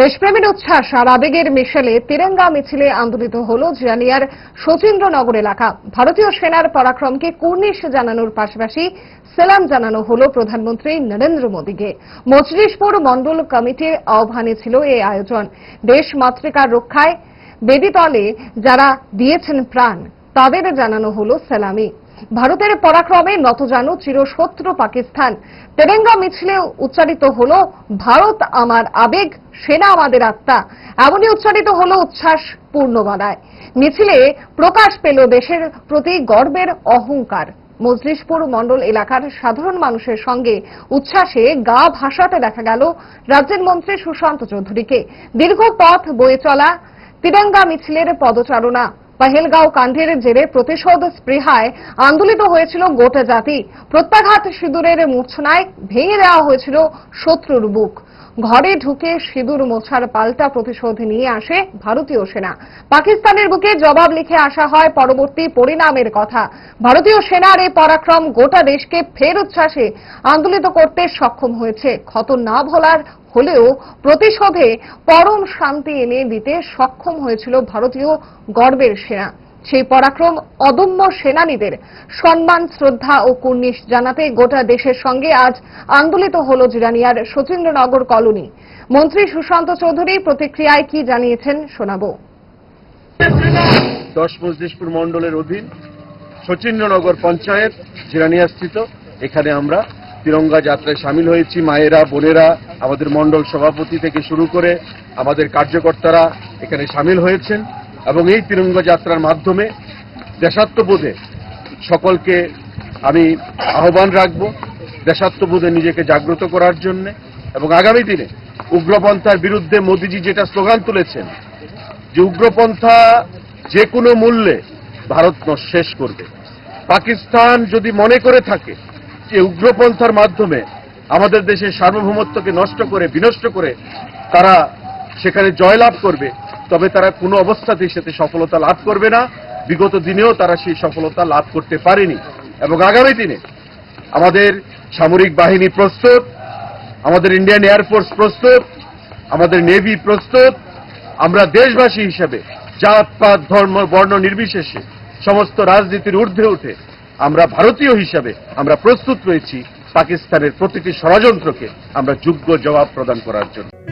দেশপ্রেমের উচ্ছ্বাস আর আবেগের মিশেলে তিরঙ্গা মিছিলে আন্দোলিত হল জিয়ানিয়ার শচীন্দ্রনগর এলাকা। ভারতীয় সেনার পরাক্রমকে কুর্নিশ জানানোর পাশাপাশি সেলাম জানানো হল প্রধানমন্ত্রী নরেন্দ্র মোদীকে। মজলিশপুর মণ্ডল কমিটির আহ্বানে ছিল এই আয়োজন। দেশ মাতৃকার রক্ষায় বেদিতলে যারা দিয়েছেন প্রাণ, তাদের জানানো হল সেলামি। ভারতের পরাক্রমে নতজানু চিরশত্রু পাকিস্তান। তেরেঙ্গা মিছিলে উচ্চারিত হল, ভারত আমার আবেগ, সেনা আমাদের আত্মা। এমনই উচ্চারিত হল উচ্ছ্বাস পূর্ণ মিছিলে প্রকাশ পেল দেশের প্রতি গর্বের অহংকার। মজলিশপুর মণ্ডল এলাকার সাধারণ মানুষের সঙ্গে উচ্ছ্বাসে গা ভাসাতে দেখা গেল রাজ্যের মন্ত্রী সুশান্ত চৌধুরীকে। দীর্ঘ পথ বয়ে চলা তিরঙ্গা মিছিলের পদচারণা পহেলগাঁও কাণ্ডের জেরে প্রতিশোধ স্পৃহায় আন্দোলিত হয়েছিল গোটা জাতি। প্রত্যাঘাত সিঁদুরের মূর্ছনায় ভেঙে দেওয়া হয়েছিল শত্রুর বুক। ঘরে ঢুকে সিঁদুর মোছার পাল্টা প্রতিশোধ নিয়ে আসে ভারতীয় সেনা। পাকিস্তানের বুকে জবাব লিখে আসা হয় পরবর্তী পরিণামের কথা। ভারতীয় সেনার এই পরাক্রম গোটা দেশকে ফের উচ্ছ্বাসে আন্দোলিত করতে সক্ষম হয়েছে। ক্ষত না ভোলার হলেও প্রতিশোধে পরম শান্তি এনে দিতে সক্ষম হয়েছিল ভারতীয় গর্বের সেনা। সেই পরাক্রম অদম্য সেনানীদের সম্মান, শ্রদ্ধা ও কুর্নিশ জানাতে গোটা দেশের সঙ্গে আজ আন্দোলিত হল জিরানিয়ার শচীন্দ্রনগর কলোনি। মন্ত্রী সুশান্ত চৌধুরী প্রতিক্রিয়ায় কি জানিয়েছেন শোনাবো। দশ মজলিশপুর মণ্ডলের অধীন শচীন্দ্রনগর পঞ্চায়েত জিরানিয়া স্থিত এখানে আমরা তিরঙ্গা যাত্রায় সামিল হয়েছি। মায়েরা, বোনেরা, আমাদের মণ্ডল সভাপতি থেকে শুরু করে আমাদের কার্যকর্তারা এখানে সামিল হয়েছেন। এবং এই তিরঙ্গা যাত্রার মাধ্যমে দেশাত্মবোধে সকলকে আমি আহ্বান রাখব দেশাত্মবোধে নিজেকে জাগ্রত করার জন্য এবং আগামী দিনে উগ্রপন্থার বিরুদ্ধে মোদিজি যেটা স্লোগান তুলেছেন যে উগ্রপন্থা যে কোনো মূল্যে ভারত শেষ করবে। পাকিস্তান যদি মনে করে থাকে যে উগ্রপন্থার মাধ্যমে আমাদের দেশের সার্বভৌমত্বকে নষ্ট করে বিনষ্ট করে তারা সেখানে জয়লাভ করবে তবে তারা কোনো অবস্থাতেই সাথে সফলতা লাভ করবে না। বিগত দিনেও তারা সেই সফলতা লাভ করতে পারেনি। এবং আগামী দিনে আমাদের সামরিক বাহিনী প্রস্তুত, আমাদের ইন্ডিয়ান এয়ারফোর্স প্রস্তুত, আমাদের নেভি প্রস্তুত। আমরা দেশবাসী হিসেবে জাত, পাত, ধর্ম, বর্ণ নির্বিশেষে সমস্ত রাজনীতির ঊর্ধ্বে উঠে আমরা ভারতীয় হিসাবে আমরা প্রস্তুত রয়েছি পাকিস্তানের প্রতিটি ষড়যন্ত্রকে আমরা যোগ্য জবাব প্রদান করার জন্য।